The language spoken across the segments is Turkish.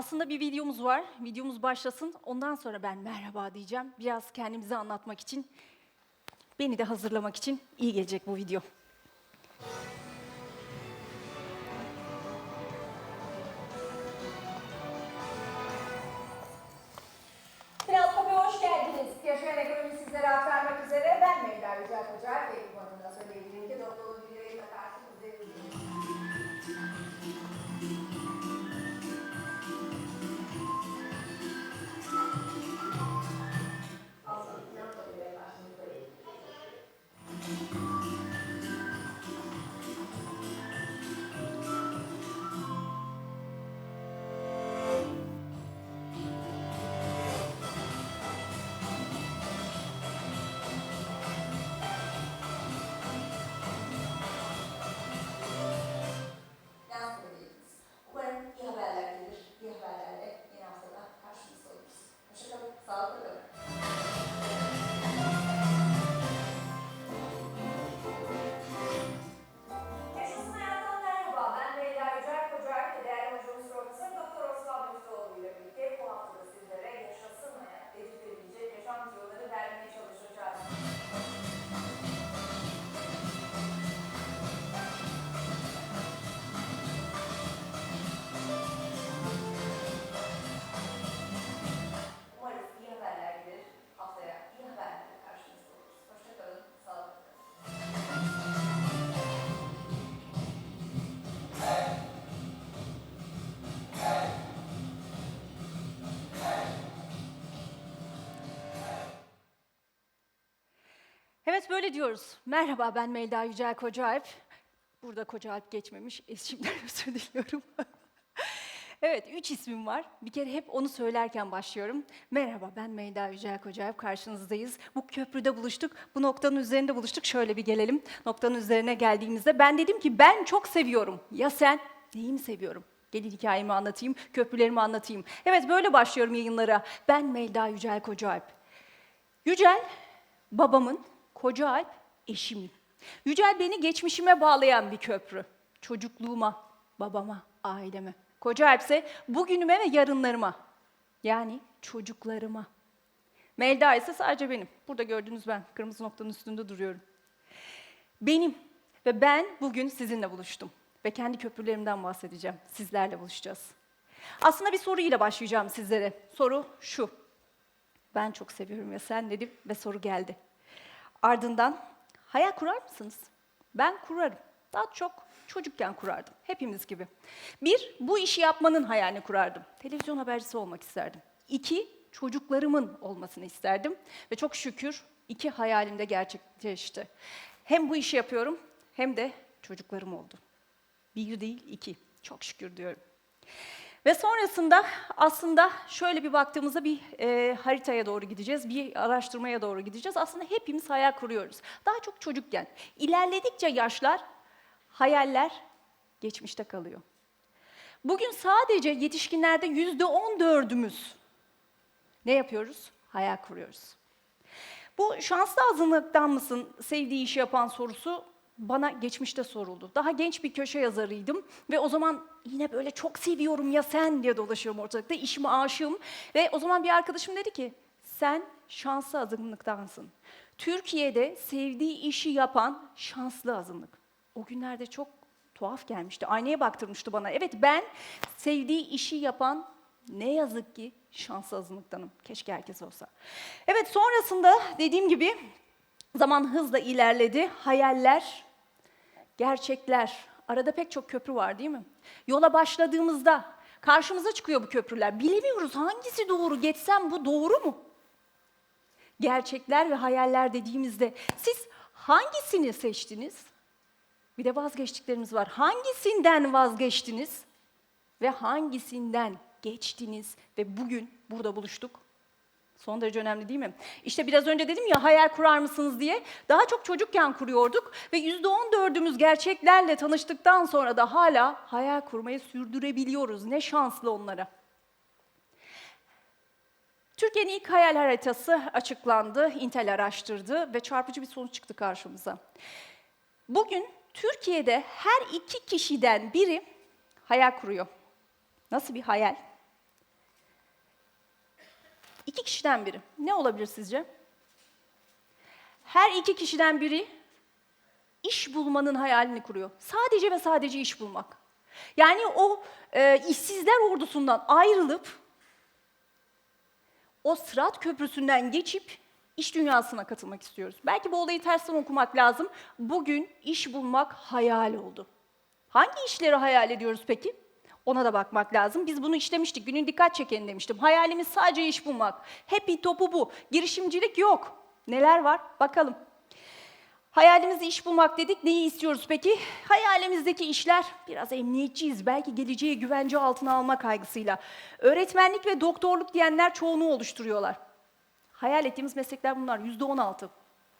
Aslında bir videomuz var. Videomuz başlasın. Ondan sonra ben merhaba diyeceğim. Biraz kendimizi anlatmak için, beni de hazırlamak için iyi gelecek bu video. Böyle diyoruz. Merhaba ben Melda Yücel Kocaalp. Burada Kocaalp geçmemiş. Eşimden özür diliyorum. evet üç ismim var. Bir kere hep onu söylerken başlıyorum. Merhaba ben Melda Yücel Kocaalp. Karşınızdayız. Bu köprüde buluştuk. Bu noktanın üzerinde buluştuk. Şöyle bir gelelim. Noktanın üzerine geldiğimizde ben dedim ki ben çok seviyorum. Ya sen? Neyi mi seviyorum? Gelin hikayemi anlatayım, köprülerimi anlatayım. Evet böyle başlıyorum yayınlara. Ben Melda Yücel Kocaalp. Yücel, babamın, Koca Alp, eşimin. Yücel beni geçmişime bağlayan bir köprü. Çocukluğuma, babama, aileme. Koca Alp ise bugünüme ve yarınlarıma. Yani çocuklarıma. Melda ise sadece benim. Burada gördüğünüz ben. Kırmızı noktanın üstünde duruyorum. Benim ve ben bugün sizinle buluştum. Ve kendi köprülerimden bahsedeceğim. Sizlerle buluşacağız. Aslında bir soruyla başlayacağım sizlere. Soru şu. Ben çok seviyorum ya sen dedim ve soru geldi. Ardından hayal kurar mısınız? Ben kurarım. Daha çok çocukken kurardım. Hepimiz gibi. Bir, bu işi yapmanın hayalini kurardım. Televizyon habercisi olmak isterdim. İki, çocuklarımın olmasını isterdim. Ve çok şükür iki hayalim de gerçekleşti. Hem bu işi yapıyorum hem de çocuklarım oldu. Bir değil iki. Çok şükür diyorum. Ve sonrasında aslında şöyle bir baktığımızda bir e, haritaya doğru gideceğiz, bir araştırmaya doğru gideceğiz. Aslında hepimiz hayal kuruyoruz. Daha çok çocukken. İlerledikçe yaşlar, hayaller geçmişte kalıyor. Bugün sadece yetişkinlerde yüzde on dördümüz ne yapıyoruz? Hayal kuruyoruz. Bu şanslı azınlıktan mısın sevdiği işi yapan sorusu bana geçmişte soruldu. Daha genç bir köşe yazarıydım ve o zaman yine böyle çok seviyorum ya sen diye dolaşıyorum ortalıkta. İşime aşığım ve o zaman bir arkadaşım dedi ki sen şanslı azınlıktansın. Türkiye'de sevdiği işi yapan şanslı azınlık. O günlerde çok tuhaf gelmişti. Aynaya baktırmıştı bana. Evet ben sevdiği işi yapan ne yazık ki şanslı azınlıktanım. Keşke herkes olsa. Evet sonrasında dediğim gibi zaman hızla ilerledi. Hayaller, gerçekler. Arada pek çok köprü var değil mi? Yola başladığımızda karşımıza çıkıyor bu köprüler. Bilemiyoruz hangisi doğru. Geçsem bu doğru mu? Gerçekler ve hayaller dediğimizde siz hangisini seçtiniz? Bir de vazgeçtiklerimiz var. Hangisinden vazgeçtiniz? Ve hangisinden geçtiniz ve bugün burada buluştuk? Son derece önemli değil mi? İşte biraz önce dedim ya hayal kurar mısınız diye. Daha çok çocukken kuruyorduk ve yüzde on dördümüz gerçeklerle tanıştıktan sonra da hala hayal kurmayı sürdürebiliyoruz. Ne şanslı onlara. Türkiye'nin ilk hayal haritası açıklandı, Intel araştırdı ve çarpıcı bir sonuç çıktı karşımıza. Bugün Türkiye'de her iki kişiden biri hayal kuruyor. Nasıl bir hayal? İki kişiden biri. Ne olabilir sizce? Her iki kişiden biri iş bulmanın hayalini kuruyor. Sadece ve sadece iş bulmak. Yani o e, işsizler ordusundan ayrılıp o sırat köprüsünden geçip iş dünyasına katılmak istiyoruz. Belki bu olayı tersten okumak lazım. Bugün iş bulmak hayal oldu. Hangi işleri hayal ediyoruz peki? Ona da bakmak lazım. Biz bunu işlemiştik. Günün dikkat çekeni demiştim. Hayalimiz sadece iş bulmak. Happy topu bu. Girişimcilik yok. Neler var? Bakalım. Hayalimizde iş bulmak dedik. Neyi istiyoruz peki? Hayalimizdeki işler biraz emniyetçiyiz. Belki geleceği güvence altına alma kaygısıyla. Öğretmenlik ve doktorluk diyenler çoğunluğu oluşturuyorlar. Hayal ettiğimiz meslekler bunlar. Yüzde on altı.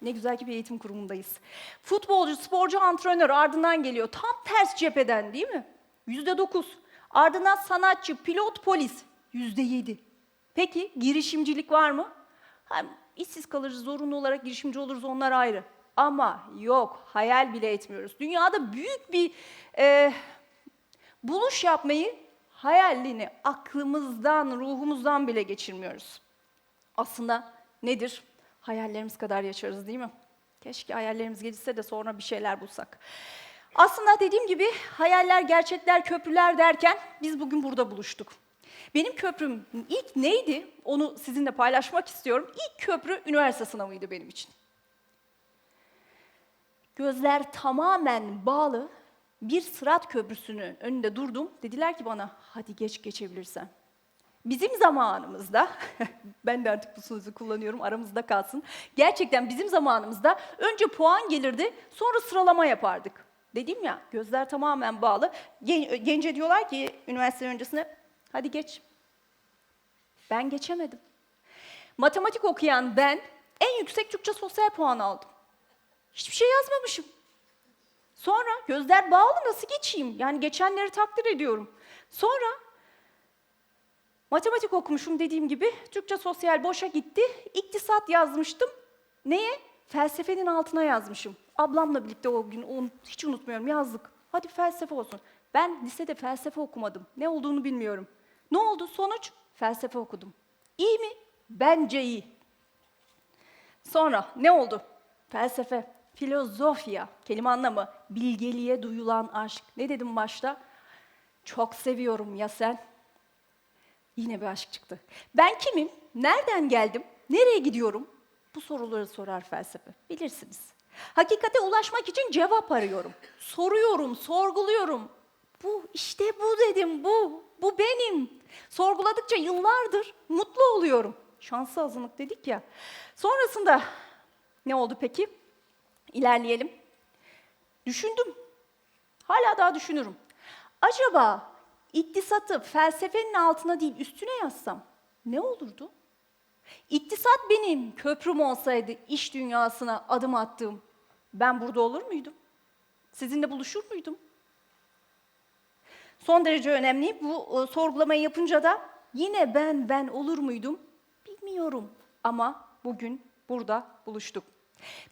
Ne güzel ki bir eğitim kurumundayız. Futbolcu, sporcu, antrenör ardından geliyor. Tam ters cepheden değil mi? Yüzde dokuz. Ardından sanatçı, pilot, polis. Yüzde yedi. Peki girişimcilik var mı? Ha, işsiz kalırız, zorunlu olarak girişimci oluruz onlar ayrı. Ama yok, hayal bile etmiyoruz. Dünyada büyük bir e, buluş yapmayı hayalini aklımızdan, ruhumuzdan bile geçirmiyoruz. Aslında nedir? Hayallerimiz kadar yaşarız değil mi? Keşke hayallerimiz gelişse de sonra bir şeyler bulsak. Aslında dediğim gibi hayaller, gerçekler, köprüler derken biz bugün burada buluştuk. Benim köprüm ilk neydi? Onu sizinle paylaşmak istiyorum. İlk köprü üniversite sınavıydı benim için. Gözler tamamen bağlı bir sırat köprüsünün önünde durdum. Dediler ki bana hadi geç geçebilirsen. Bizim zamanımızda, ben de artık bu sözü kullanıyorum aramızda kalsın. Gerçekten bizim zamanımızda önce puan gelirdi sonra sıralama yapardık. Dedim ya gözler tamamen bağlı. Gen- Gence diyorlar ki üniversite öncesine hadi geç. Ben geçemedim. Matematik okuyan ben en yüksek Türkçe sosyal puan aldım. Hiçbir şey yazmamışım. Sonra gözler bağlı nasıl geçeyim? Yani geçenleri takdir ediyorum. Sonra matematik okumuşum dediğim gibi. Türkçe sosyal boşa gitti. İktisat yazmıştım. Neye? Felsefenin altına yazmışım. Ablamla birlikte o gün onu hiç unutmuyorum yazdık. Hadi felsefe olsun. Ben lisede felsefe okumadım. Ne olduğunu bilmiyorum. Ne oldu? Sonuç felsefe okudum. İyi mi? Bence iyi. Sonra ne oldu? Felsefe, filozofya, kelime anlamı, bilgeliğe duyulan aşk. Ne dedim başta? Çok seviyorum ya sen? Yine bir aşk çıktı. Ben kimim? Nereden geldim? Nereye gidiyorum? Bu soruları sorar felsefe. Bilirsiniz. Hakikate ulaşmak için cevap arıyorum. Soruyorum, sorguluyorum. Bu, işte bu dedim, bu. Bu benim. Sorguladıkça yıllardır mutlu oluyorum. Şanslı azınlık dedik ya. Sonrasında ne oldu peki? İlerleyelim. Düşündüm. Hala daha düşünürüm. Acaba iktisatı felsefenin altına değil üstüne yazsam ne olurdu? İktisat benim köprüm olsaydı iş dünyasına adım attığım ben burada olur muydum? Sizinle buluşur muydum? Son derece önemli. Bu e, sorgulamayı yapınca da yine ben ben olur muydum? Bilmiyorum. Ama bugün burada buluştuk.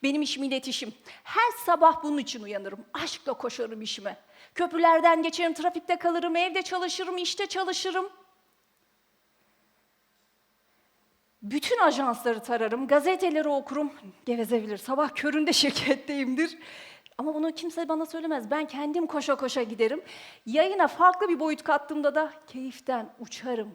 Benim işim iletişim. Her sabah bunun için uyanırım. Aşkla koşarım işime. Köprülerden geçerim, trafikte kalırım, evde çalışırım, işte çalışırım. Bütün ajansları tararım, gazeteleri okurum. Gevezebilir, sabah köründe şirketteyimdir. Ama bunu kimse bana söylemez. Ben kendim koşa koşa giderim. Yayına farklı bir boyut kattığımda da keyiften uçarım.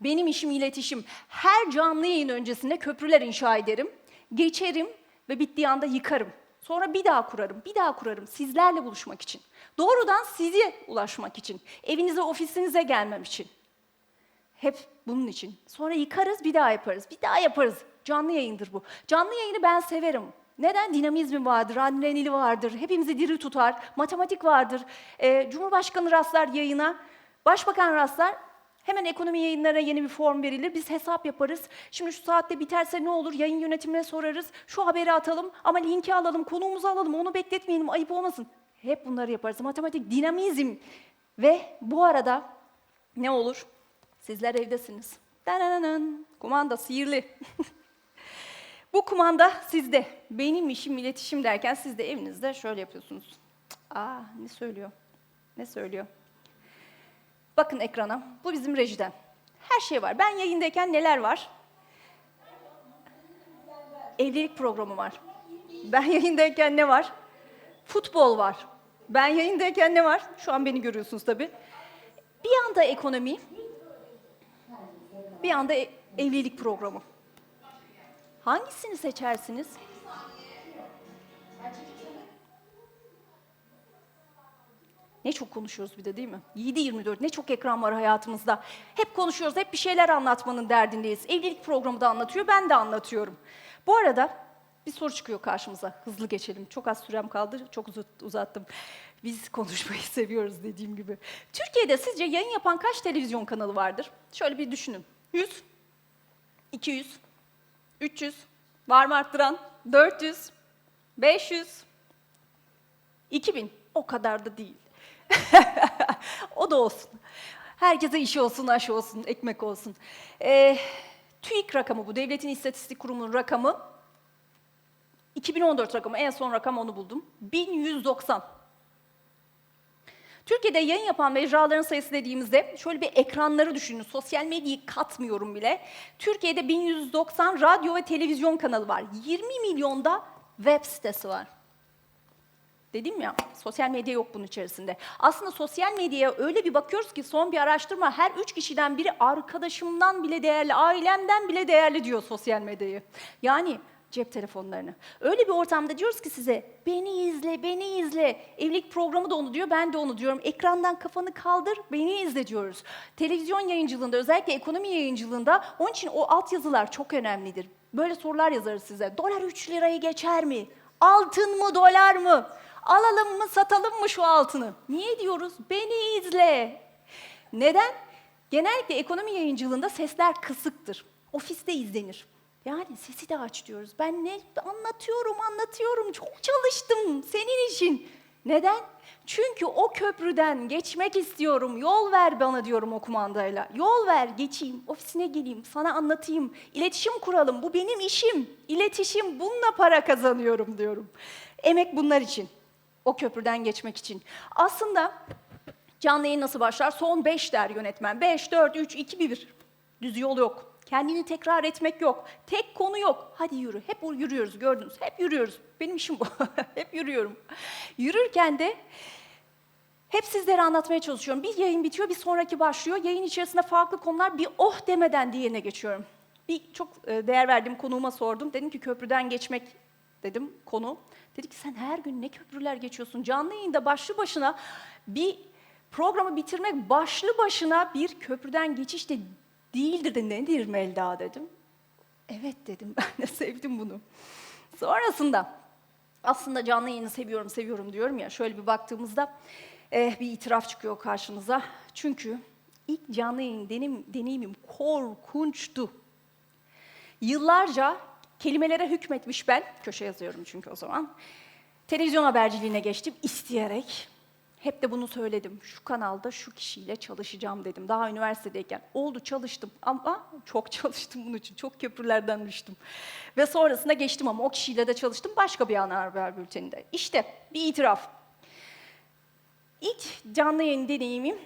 Benim işim iletişim. Her canlı yayın öncesinde köprüler inşa ederim. Geçerim ve bittiği anda yıkarım. Sonra bir daha kurarım, bir daha kurarım sizlerle buluşmak için. Doğrudan size ulaşmak için. Evinize, ofisinize gelmem için. Hep bunun için. Sonra yıkarız, bir daha yaparız, bir daha yaparız. Canlı yayındır bu. Canlı yayını ben severim. Neden? Dinamizmi vardır, adrenali vardır, hepimizi diri tutar, matematik vardır. Ee, Cumhurbaşkanı rastlar yayına, başbakan rastlar, hemen ekonomi yayınlarına yeni bir form verilir. Biz hesap yaparız. Şimdi şu saatte biterse ne olur? Yayın yönetimine sorarız. Şu haberi atalım ama linki alalım, konuğumuzu alalım, onu bekletmeyelim, ayıp olmasın. Hep bunları yaparız. Matematik, dinamizm ve bu arada ne olur? Sizler evdesiniz. Danananan. Kumanda sihirli. Bu kumanda sizde. Benim işim iletişim derken siz de evinizde şöyle yapıyorsunuz. Aa ne söylüyor? Ne söylüyor? Bakın ekrana. Bu bizim rejiden. Her şey var. Ben yayındayken neler var? Evlilik programı var. Ben yayındayken ne var? Futbol var. Ben yayındayken ne var? Şu an beni görüyorsunuz tabii. Bir anda ekonomi, bir anda e- evlilik programı. Hangisini seçersiniz? Ne çok konuşuyoruz bir de değil mi? 7-24 ne çok ekran var hayatımızda. Hep konuşuyoruz, hep bir şeyler anlatmanın derdindeyiz. Evlilik programı da anlatıyor, ben de anlatıyorum. Bu arada bir soru çıkıyor karşımıza. Hızlı geçelim. Çok az sürem kaldı, çok uzat- uzattım. Biz konuşmayı seviyoruz dediğim gibi. Türkiye'de sizce yayın yapan kaç televizyon kanalı vardır? Şöyle bir düşünün. 100, 200, 300, var mı arttıran? 400, 500, 2000. O kadar da değil. o da olsun. Herkese işi olsun, aşı olsun, ekmek olsun. Ee, TÜİK rakamı bu, Devletin İstatistik Kurumu'nun rakamı. 2014 rakamı, en son rakam onu buldum. 1190. Türkiye'de yayın yapan mecraların sayısı dediğimizde şöyle bir ekranları düşünün. Sosyal medyayı katmıyorum bile. Türkiye'de 1190 radyo ve televizyon kanalı var. 20 milyonda web sitesi var. Dedim ya, sosyal medya yok bunun içerisinde. Aslında sosyal medyaya öyle bir bakıyoruz ki son bir araştırma her üç kişiden biri arkadaşımdan bile değerli, ailemden bile değerli diyor sosyal medyayı. Yani cep telefonlarını. Öyle bir ortamda diyoruz ki size beni izle, beni izle. Evlilik programı da onu diyor, ben de onu diyorum. Ekrandan kafanı kaldır, beni izle diyoruz. Televizyon yayıncılığında, özellikle ekonomi yayıncılığında onun için o altyazılar çok önemlidir. Böyle sorular yazarız size. Dolar 3 lirayı geçer mi? Altın mı, dolar mı? Alalım mı, satalım mı şu altını? Niye diyoruz? Beni izle. Neden? Genellikle ekonomi yayıncılığında sesler kısıktır. Ofiste izlenir. Yani sesi de aç diyoruz. Ben ne anlatıyorum, anlatıyorum. Çok çalıştım senin için. Neden? Çünkü o köprüden geçmek istiyorum. Yol ver bana diyorum o kumandayla. Yol ver, geçeyim, ofisine geleyim, sana anlatayım. İletişim kuralım. Bu benim işim. İletişim, bununla para kazanıyorum diyorum. Emek bunlar için. O köprüden geçmek için. Aslında canlı yayın nasıl başlar? Son 5 der yönetmen. 5, 4, 3, 2, 1. Düz yol yok. Kendini tekrar etmek yok. Tek konu yok. Hadi yürü. Hep yürüyoruz gördünüz. Hep yürüyoruz. Benim işim bu. Hep yürüyorum. Yürürken de hep sizlere anlatmaya çalışıyorum. Bir yayın bitiyor, bir sonraki başlıyor. Yayın içerisinde farklı konular bir oh demeden diğerine geçiyorum. Bir çok e, değer verdiğim konuğuma sordum. Dedim ki köprüden geçmek dedim konu. Dedi ki sen her gün ne köprüler geçiyorsun? Canlı yayında başlı başına bir programı bitirmek başlı başına bir köprüden geçiş de değildir de nedir Melda dedim. Evet dedim ben de sevdim bunu. Sonrasında aslında canlı yayını seviyorum seviyorum diyorum ya şöyle bir baktığımızda eh, bir itiraf çıkıyor karşınıza. Çünkü ilk canlı yayın denim, deneyimim korkunçtu. Yıllarca kelimelere hükmetmiş ben, köşe yazıyorum çünkü o zaman. Televizyon haberciliğine geçtim isteyerek. Hep de bunu söyledim. Şu kanalda şu kişiyle çalışacağım dedim. Daha üniversitedeyken. Oldu çalıştım ama çok çalıştım bunun için. Çok köprülerden düştüm. Ve sonrasında geçtim ama o kişiyle de çalıştım başka bir ana haber bülteninde. İşte bir itiraf. İlk canlı yayın deneyimim,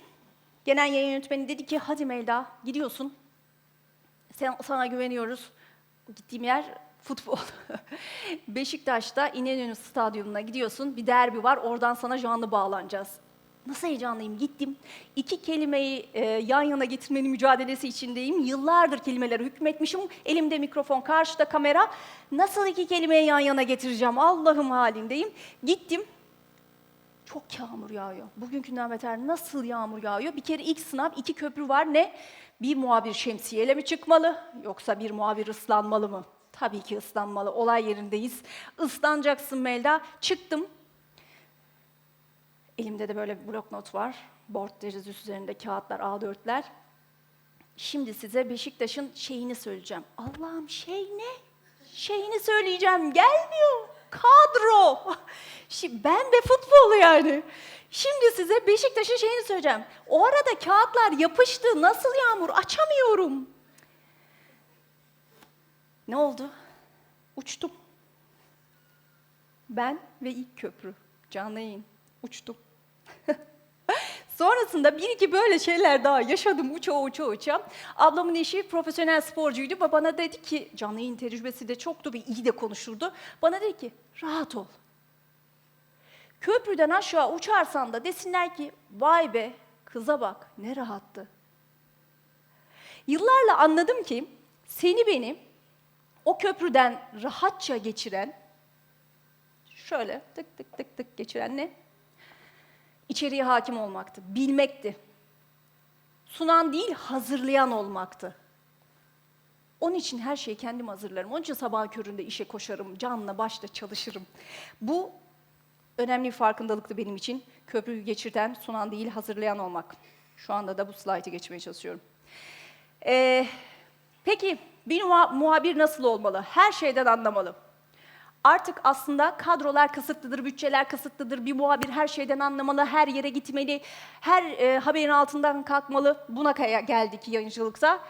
genel yayın yönetmeni dedi ki hadi Melda gidiyorsun. Sen, sana güveniyoruz. Gittiğim yer futbol. Beşiktaş'ta İnönü Stadyumuna gidiyorsun. Bir derbi var. Oradan sana canlı bağlanacağız. Nasıl heyecanlıyım. Gittim. İki kelimeyi e, yan yana getirmenin mücadelesi içindeyim. Yıllardır kelimelere hükmetmişim. Elimde mikrofon, karşıda kamera. Nasıl iki kelimeyi yan yana getireceğim? Allah'ım halindeyim. Gittim. Çok yağmur yağıyor. Bugünkünden beter nasıl yağmur yağıyor? Bir kere ilk sınav iki köprü var. Ne? Bir muhabir şemsiyeyle mi çıkmalı yoksa bir muhabir ıslanmalı mı? Tabii ki ıslanmalı. Olay yerindeyiz. Islanacaksın Melda. Çıktım. Elimde de böyle bir bloknot var. Board deriz üzerinde kağıtlar, A4'ler. Şimdi size Beşiktaş'ın şeyini söyleyeceğim. Allah'ım şey ne? Şeyini söyleyeceğim. Gelmiyor. Kadro. Şimdi ben ve futbol yani. Şimdi size Beşiktaş'ın şeyini söyleyeceğim. O arada kağıtlar yapıştı. Nasıl yağmur? Açamıyorum. Ne oldu? Uçtum. Ben ve ilk köprü. Canlı yayın. Uçtum. Sonrasında bir iki böyle şeyler daha yaşadım uça uça uça. Ablamın eşi profesyonel sporcuydu ve bana dedi ki, canlı yayın tecrübesi de çoktu ve iyi de konuşurdu. Bana dedi ki, rahat ol. Köprüden aşağı uçarsan da desinler ki, vay be kıza bak ne rahattı. Yıllarla anladım ki seni beni o köprüden rahatça geçiren, şöyle tık tık tık tık geçiren ne? İçeriye hakim olmaktı, bilmekti. Sunan değil, hazırlayan olmaktı. Onun için her şeyi kendim hazırlarım. Onun için sabah köründe işe koşarım, canla başla çalışırım. Bu önemli bir farkındalıktı benim için. Köprüyü geçirten, sunan değil, hazırlayan olmak. Şu anda da bu slaytı geçmeye çalışıyorum. Ee, peki bir muha- muhabir nasıl olmalı? Her şeyden anlamalı. Artık aslında kadrolar kısıtlıdır, bütçeler kısıtlıdır. Bir muhabir her şeyden anlamalı, her yere gitmeli, her e, haberin altından kalkmalı. Buna geldik yayıncılıkta.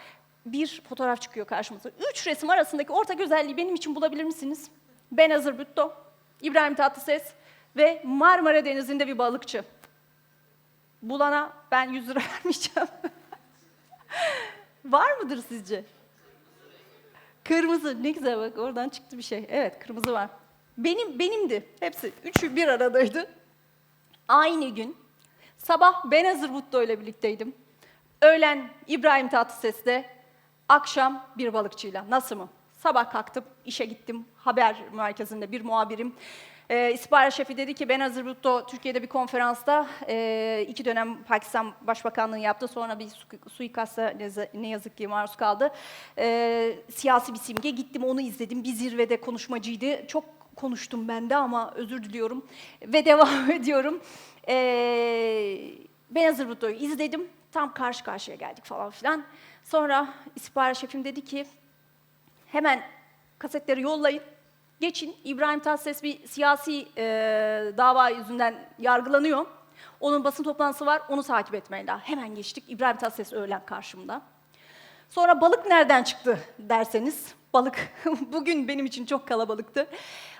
Bir fotoğraf çıkıyor karşımıza. Üç resim arasındaki ortak özelliği benim için bulabilir misiniz? Benazır Bhutto, İbrahim Tatlıses ve Marmara Denizi'nde bir balıkçı. Bulana ben 100 lira vermeyeceğim. Var mıdır sizce? Kırmızı. Ne güzel bak oradan çıktı bir şey. Evet kırmızı var. Benim benimdi. Hepsi. Üçü bir aradaydı. Aynı gün sabah Benazır Bhutto ile birlikteydim. Öğlen İbrahim Tatlıses'le, akşam bir balıkçıyla. Nasıl mı? Sabah kalktım, işe gittim. Haber merkezinde bir muhabirim. Ee, istihbarat şefi dedi ki Benazır Bhutto Türkiye'de bir konferansta e, iki dönem Pakistan Başbakanlığı yaptı. Sonra bir su- suikasta ne, yazık ki maruz kaldı. Ee, siyasi bir simge. Gittim onu izledim. Bir zirvede konuşmacıydı. Çok konuştum ben de ama özür diliyorum. Ve devam ediyorum. Ee, Benazır Bhutto'yu izledim. Tam karşı karşıya geldik falan filan. Sonra istihbarat şefim dedi ki hemen kasetleri yollayın. Geçin. İbrahim Tatlıses bir siyasi e, dava yüzünden yargılanıyor. Onun basın toplantısı var. Onu takip etmeliler. Hemen geçtik. İbrahim Tatlıses öğlen karşımda. Sonra balık nereden çıktı derseniz, balık bugün benim için çok kalabalıktı.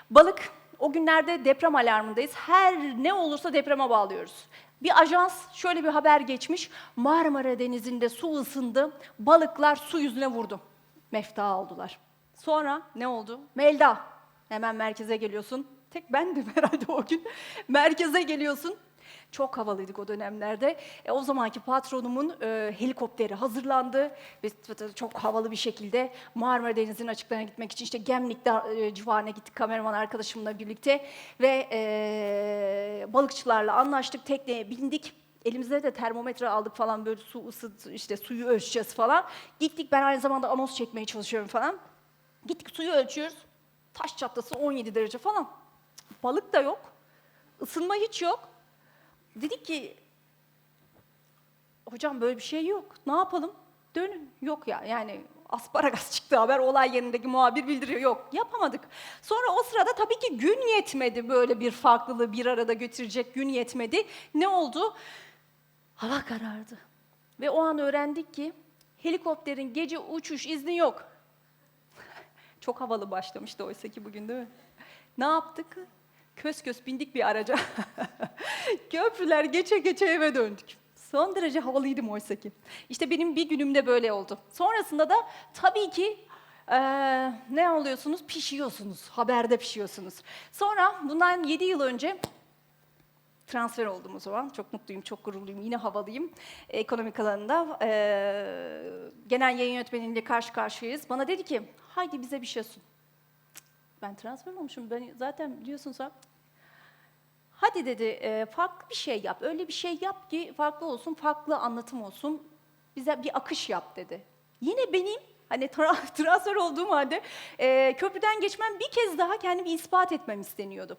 Balık o günlerde deprem alarmındayız. Her ne olursa depreme bağlıyoruz. Bir ajans şöyle bir haber geçmiş. Marmara Denizi'nde su ısındı. Balıklar su yüzüne vurdu. Mefta oldular. Sonra ne oldu? Melda. Hemen merkeze geliyorsun. Tek bendim herhalde o gün. Merkeze geliyorsun. Çok havalıydık o dönemlerde. E, o zamanki patronumun e, helikopteri hazırlandı t- çok havalı bir şekilde Marmara Denizi'nin açıklarına gitmek için işte Gemlik e, civarına gittik kameraman arkadaşımla birlikte ve e, balıkçılarla anlaştık, tekneye bindik. Elimizde de termometre aldık falan böyle su ısıt işte suyu ölçeceğiz falan. Gittik ben aynı zamanda anons çekmeye çalışıyorum falan. Gittik suyu ölçüyoruz. Taş çatlası 17 derece falan. Balık da yok. Isınma hiç yok. Dedik ki hocam böyle bir şey yok. Ne yapalım? Dönün. Yok ya yani asparagas çıktı haber olay yerindeki muhabir bildiriyor. Yok yapamadık. Sonra o sırada tabii ki gün yetmedi böyle bir farklılığı bir arada götürecek gün yetmedi. Ne oldu? Hava karardı. Ve o an öğrendik ki helikopterin gece uçuş izni yok. Çok havalı başlamıştı oysa ki bugün değil mi? Ne yaptık? Kös kös bindik bir araca. Köprüler geçe geçe eve döndük. Son derece havalıydım oysa ki. İşte benim bir günümde böyle oldu. Sonrasında da tabii ki eee, ne oluyorsunuz? Pişiyorsunuz. Haberde pişiyorsunuz. Sonra bundan 7 yıl önce transfer oldum o zaman. Çok mutluyum, çok gururluyum, yine havalıyım. Ekonomik alanında eee, genel yayın yönetmeniyle karşı karşıyayız. Bana dedi ki, haydi bize bir şey sun. Ben transfer olmuşum, ben zaten biliyorsun sen. Hadi dedi, eee, farklı bir şey yap. Öyle bir şey yap ki farklı olsun, farklı anlatım olsun. Bize bir akış yap dedi. Yine benim hani tra- transfer olduğum halde eee, köprüden geçmem bir kez daha kendimi ispat etmem isteniyordu.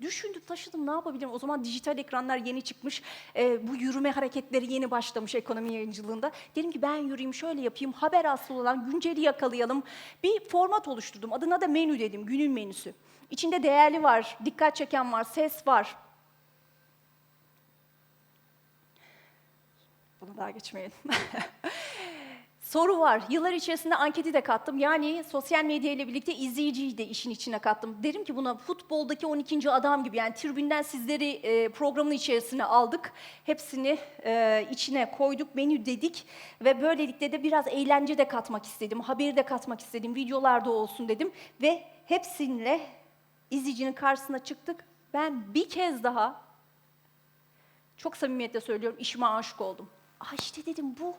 Düşündüm, taşıdım ne yapabilirim? O zaman dijital ekranlar yeni çıkmış, e, bu yürüme hareketleri yeni başlamış ekonomi yayıncılığında. Dedim ki ben yürüyeyim, şöyle yapayım, haber aslı olan günceli yakalayalım. Bir format oluşturdum, adına da menü dedim, günün menüsü. İçinde değerli var, dikkat çeken var, ses var. Bunu daha geçmeyelim. Soru var. Yıllar içerisinde anketi de kattım. Yani sosyal medya ile birlikte izleyiciyi de işin içine kattım. Derim ki buna futboldaki 12. adam gibi yani tribünden sizleri e, programın içerisine aldık. Hepsini e, içine koyduk, menü dedik ve böylelikle de biraz eğlence de katmak istedim. Haberi de katmak istedim. Videolarda olsun dedim ve hepsiyle izleyicinin karşısına çıktık. Ben bir kez daha çok samimiyetle söylüyorum işime aşık oldum. Ah işte dedim bu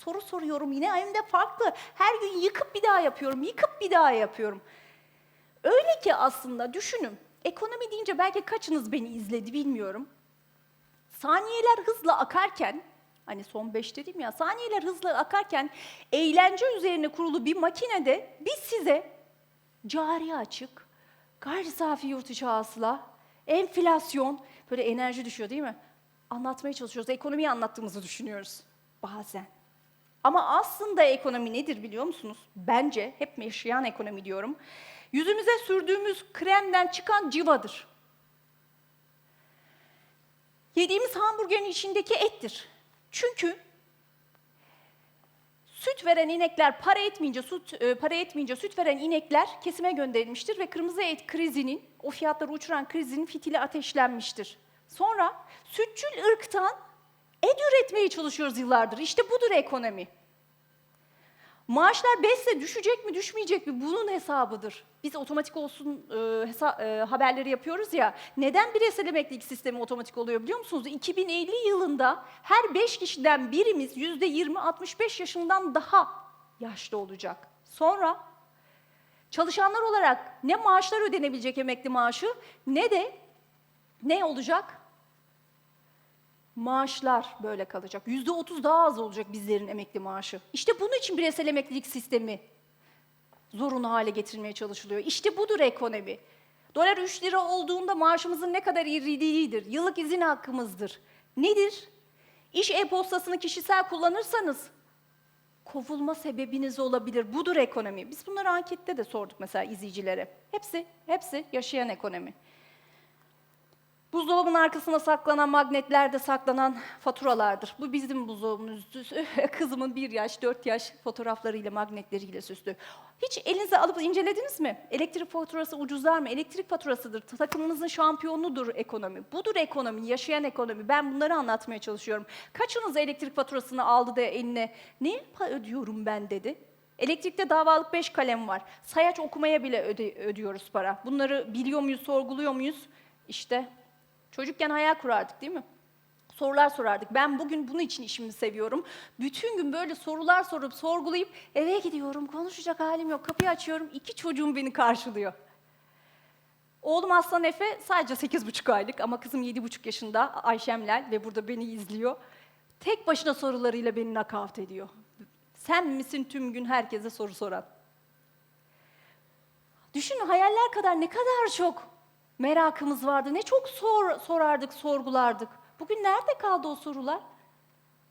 soru soruyorum yine hem de farklı. Her gün yıkıp bir daha yapıyorum, yıkıp bir daha yapıyorum. Öyle ki aslında düşünün. Ekonomi deyince belki kaçınız beni izledi bilmiyorum. Saniyeler hızla akarken, hani son beş dedim ya, saniyeler hızla akarken eğlence üzerine kurulu bir makinede biz size cari açık, gayri safi yurt içi hasıla, enflasyon, böyle enerji düşüyor değil mi? Anlatmaya çalışıyoruz, ekonomiyi anlattığımızı düşünüyoruz bazen. Ama aslında ekonomi nedir biliyor musunuz? Bence hep yaşayan ekonomi diyorum. Yüzümüze sürdüğümüz kremden çıkan civadır. Yediğimiz hamburgerin içindeki ettir. Çünkü süt veren inekler para etmeyince süt e, para etmeyince süt veren inekler kesime gönderilmiştir ve kırmızı et krizinin o fiyatları uçuran krizinin fitili ateşlenmiştir. Sonra sütçül ırktan et üretmeye çalışıyoruz yıllardır. İşte budur ekonomi. Maaşlar 5'se düşecek mi düşmeyecek mi bunun hesabıdır. Biz otomatik olsun e, hesa- e, haberleri yapıyoruz ya. Neden bireysel emeklilik sistemi otomatik oluyor biliyor musunuz? 2050 yılında her 5 kişiden birimiz %20-65 yaşından daha yaşlı olacak. Sonra çalışanlar olarak ne maaşlar ödenebilecek emekli maaşı ne de ne olacak? Maaşlar böyle kalacak. Yüzde otuz daha az olacak bizlerin emekli maaşı. İşte bunun için bireysel emeklilik sistemi zorunlu hale getirilmeye çalışılıyor. İşte budur ekonomi. Dolar 3 lira olduğunda maaşımızın ne kadar iridiğidir. Yıllık izin hakkımızdır. Nedir? İş e-postasını kişisel kullanırsanız kovulma sebebiniz olabilir. Budur ekonomi. Biz bunları ankette de sorduk mesela izleyicilere. Hepsi, hepsi yaşayan ekonomi. Buzdolabının arkasına saklanan magnetlerde saklanan faturalardır. Bu bizim buzdolabının üstü. Kızımın bir yaş, dört yaş fotoğraflarıyla, magnetleriyle süslü. Hiç elinize alıp incelediniz mi? Elektrik faturası ucuzlar mı? Elektrik faturasıdır. Takımımızın şampiyonudur ekonomi. Budur ekonomi, yaşayan ekonomi. Ben bunları anlatmaya çalışıyorum. Kaçınız elektrik faturasını aldı da eline ne ödüyorum ben dedi. Elektrikte davalık beş kalem var. Sayaç okumaya bile öde- ödüyoruz para. Bunları biliyor muyuz, sorguluyor muyuz? İşte Çocukken hayal kurardık değil mi? Sorular sorardık. Ben bugün bunun için işimi seviyorum. Bütün gün böyle sorular sorup sorgulayıp eve gidiyorum. Konuşacak halim yok. Kapıyı açıyorum. iki çocuğum beni karşılıyor. Oğlum Aslan Efe sadece sekiz buçuk aylık ama kızım yedi buçuk yaşında Ayşemlel ve burada beni izliyor. Tek başına sorularıyla beni nakavt ediyor. Sen misin tüm gün herkese soru soran? Düşünün hayaller kadar ne kadar çok merakımız vardı. Ne çok sor, sorardık, sorgulardık. Bugün nerede kaldı o sorular?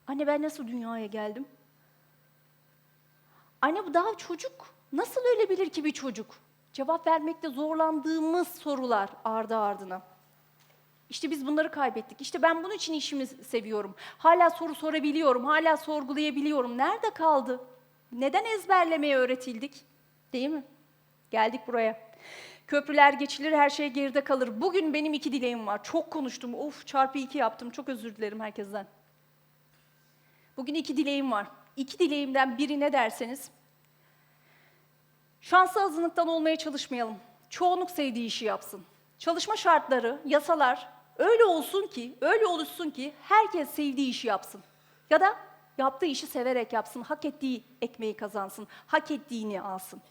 Anne ben nasıl dünyaya geldim? Anne bu daha çocuk. Nasıl ölebilir ki bir çocuk? Cevap vermekte zorlandığımız sorular ardı ardına. İşte biz bunları kaybettik. İşte ben bunun için işimi seviyorum. Hala soru sorabiliyorum, hala sorgulayabiliyorum. Nerede kaldı? Neden ezberlemeye öğretildik? Değil mi? Geldik buraya. Köprüler geçilir, her şey geride kalır. Bugün benim iki dileğim var. Çok konuştum. Of çarpı iki yaptım. Çok özür dilerim herkesten. Bugün iki dileğim var. İki dileğimden biri ne derseniz, şanslı azınlıktan olmaya çalışmayalım. Çoğunluk sevdiği işi yapsın. Çalışma şartları, yasalar öyle olsun ki, öyle oluşsun ki herkes sevdiği işi yapsın. Ya da yaptığı işi severek yapsın, hak ettiği ekmeği kazansın, hak ettiğini alsın.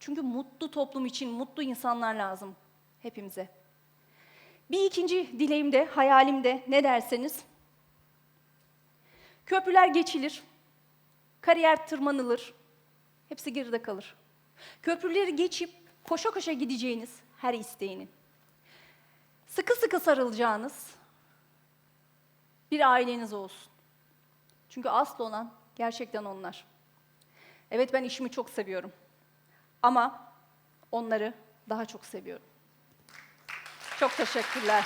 Çünkü mutlu toplum için mutlu insanlar lazım hepimize. Bir ikinci dileğim de, hayalim de ne derseniz, köprüler geçilir, kariyer tırmanılır, hepsi geride kalır. Köprüleri geçip koşa koşa gideceğiniz her isteğinin, sıkı sıkı sarılacağınız bir aileniz olsun. Çünkü asıl olan gerçekten onlar. Evet ben işimi çok seviyorum. Ama onları daha çok seviyorum. Çok teşekkürler.